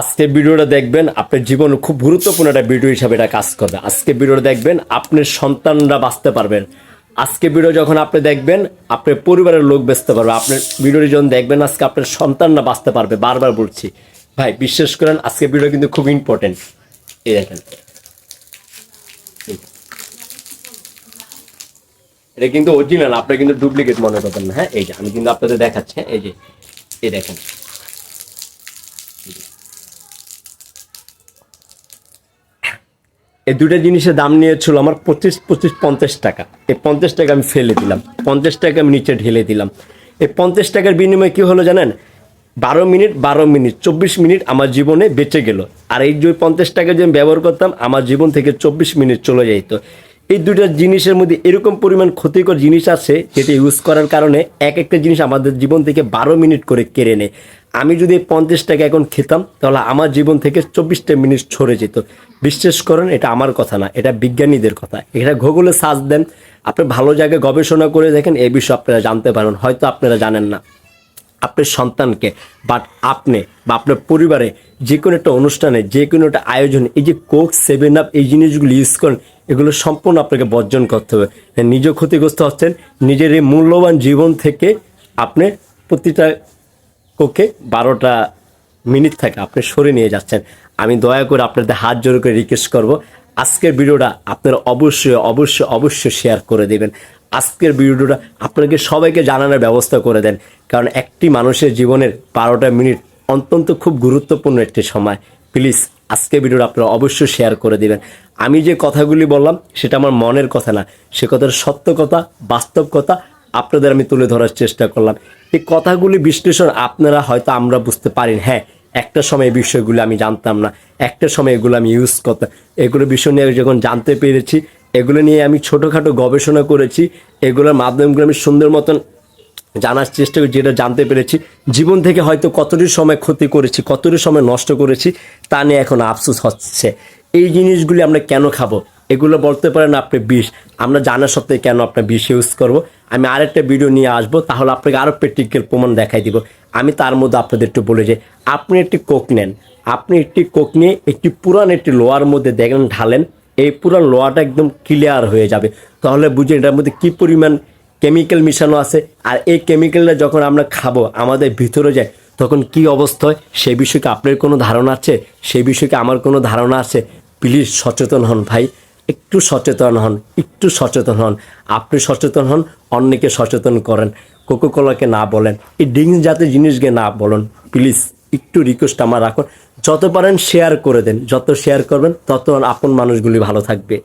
আজকের ভিডিওটা দেখবেন আপনার জীবনে খুব গুরুত্বপূর্ণ একটা ভিডিও হিসাবে এটা কাজ করবে। আজকে ভিডিওটা দেখবেন আপনার সন্তানরা বাঁচতে পারবেন। আজকে ভিডিও যখন আপনি দেখবেন আপনার পরিবারের লোক বাঁচতে পারবে। আপনার ভিডিওটি যখন দেখবেন আজকে আপনার সন্তানরা বাঁচতে পারবে। বারবার বলছি ভাই বিশ্বাস করেন আজকে ভিডিও কিন্তু খুব ইম্পর্টেন্ট এই দেখেন। এটা কিন্তু অরিজিনাল আপনার কিন্তু ডুপ্লিকেট মনে করবেন না। হ্যাঁ এই যে আমি কিন্তু আপনাদের দেখাচ্ছি। হ্যাঁ, এই যে এই দেখেন। এই দুটো জিনিসের দাম নিয়েছিল আমার পঁচিশ পঁচিশ, পঞ্চাশ টাকা। এই পঞ্চাশ টাকা আমি ফেলে দিলাম। পঞ্চাশ টাকা আমি নিচে ঢেলে দিলাম। এই পঞ্চাশ টাকার বিনিময়ে কি হলো জানেন? বারো মিনিট বারো মিনিট, চব্বিশ মিনিট আমার জীবনে বেঁচে গেল। আর এই যে পঞ্চাশ টাকা যে আমি ব্যবহার করতাম, আমার জীবন থেকে চব্বিশ মিনিট চলে যেত এই দুটো জিনিসের মধ্যে এরকম পরিমাণ ক্ষতিকর জিনিস আছে, যেটা ইউজ করার কারণে এক একটা জিনিস আমাদের জীবন থেকে বারো মিনিট করে কেড়ে নেয়। আমি যদি পঞ্চাশ টাকা এখন খেতাম, তাহলে আমার জীবন থেকে চব্বিশটা মিনিট সরে যেত। বিশ্বাস করেন, এটা আমার কথা না, এটা বিজ্ঞানীদের কথা। এটা গুগলে সার্চ দেন, আপনি ভালো জায়গায় গবেষণা করে দেখেন, এই বিষয়ে আপনারা জানতে পারেন হয়তো আপনারা জানেন না আপনার সন্তানকে বাট আপনি বা আপনার পরিবারে যে কোনো একটা অনুষ্ঠানে, যে কোনো একটা আয়োজনে, এই যে কোক সেভেন আপ এই জিনিসগুলো ইউজ করেন, এগুলো সম্পূর্ণ আপনাকে বর্জন করতে হবে। নিজে ক্ষতিগ্রস্ত হচ্ছেন, নিজের এই মূল্যবান জীবন থেকে আপনি প্রতিটা কোকে বারোটা মিনিট থাকে, আপনি সরে নিয়ে যাচ্ছেন। আমি দয়া করে আপনাদের হাত জোর করে রিকোয়েস্ট করব। আজকের ভিডিওটা আপনারা অবশ্যই অবশ্যই অবশ্যই শেয়ার করে দেবেন। আজকের ভিডিওটা আপনাকে সবাইকে জানানোর ব্যবস্থা করে দেন। কারণ একটি মানুষের জীবনের বারোটা মিনিট অত্যন্ত খুব গুরুত্বপূর্ণ একটি সময়। প্লিজ আজকে ভিডিওটা আপনারা অবশ্যই শেয়ার করে দেবেন। আমি যে কথাগুলি বললাম, সেটা আমার মনের কথা না। সে কথার সত্য কথা, বাস্তব কথা আপনাদের আমি তুলে ধরার চেষ্টা করলাম। এই কথাগুলি বিশ্লেষণ আপনারা হয়তো আমরা বুঝতে পারি হ্যাঁ একটা সময় বিষয়গুলো আমি জানতাম না। একটা সময় এগুলো আমি ইউজ করতাম। এগুলো বিষয় নিয়ে যখন জানতে পেরেছি, এগুলো নিয়ে আমি ছোটোখাটো গবেষণা করেছি, এগুলোর মাধ্যমগুলো আমি সুন্দর মতন জানার চেষ্টা করি যেটা জানতে পেরেছি। জীবন থেকে হয়তো কতটি সময় ক্ষতি করেছি কতটি সময় নষ্ট করেছি, তা নিয়ে এখন আফসোস হচ্ছে। এই জিনিসগুলি আমরা কেন খাব? এগুলো বলতে পারেন আপনি বিষ। আমরা জানা সত্ত্বে কেন আপনার বিষ ইউজ করব? আমি আরেকটা ভিডিও নিয়ে আসব, তাহলে আপনাকে আরও প্র্যাকটিক্যাল প্রমাণ দেখাই দিব। আমি তার মধ্যে আপনাদের একটু বলে যে আপনি একটি কোক নেন। আপনি একটি কোক নিয়ে একটি পুরান একটি লোয়ার মধ্যে দেখেন, ঢালেন। এই পুরান লোয়াটা একদম ক্লিয়ার হয়ে যাবে। তাহলে বুঝেন এটার মধ্যে কী পরিমাণ কেমিক্যাল মিশানো আছে। আর এই কেমিক্যালটা যখন আমরা খাব, আমাদের ভিতরে যায়, তখন কি অবস্থা হয়? সেই বিষয়ে আপনার কোনো ধারণা আছে? সেই বিষয়ে আমার কোনো ধারণা আছে? প্লিজ সচেতন হন ভাই। একটু সচেতন হন, একটু সচেতন হন। আপনি সচেতন হন, অন্যকে সচেতন করেন। কোকোকোলাকে না বলেন, এই ড্রিঙ্কস জাতীয় জিনিসকে না বলেন। প্লিজ একটু রিকোয়েস্ট আমার রাখুন। যত পারেন শেয়ার করে দেন। যত শেয়ার করবেন, তত আপন মানুষগুলি ভালো থাকবে।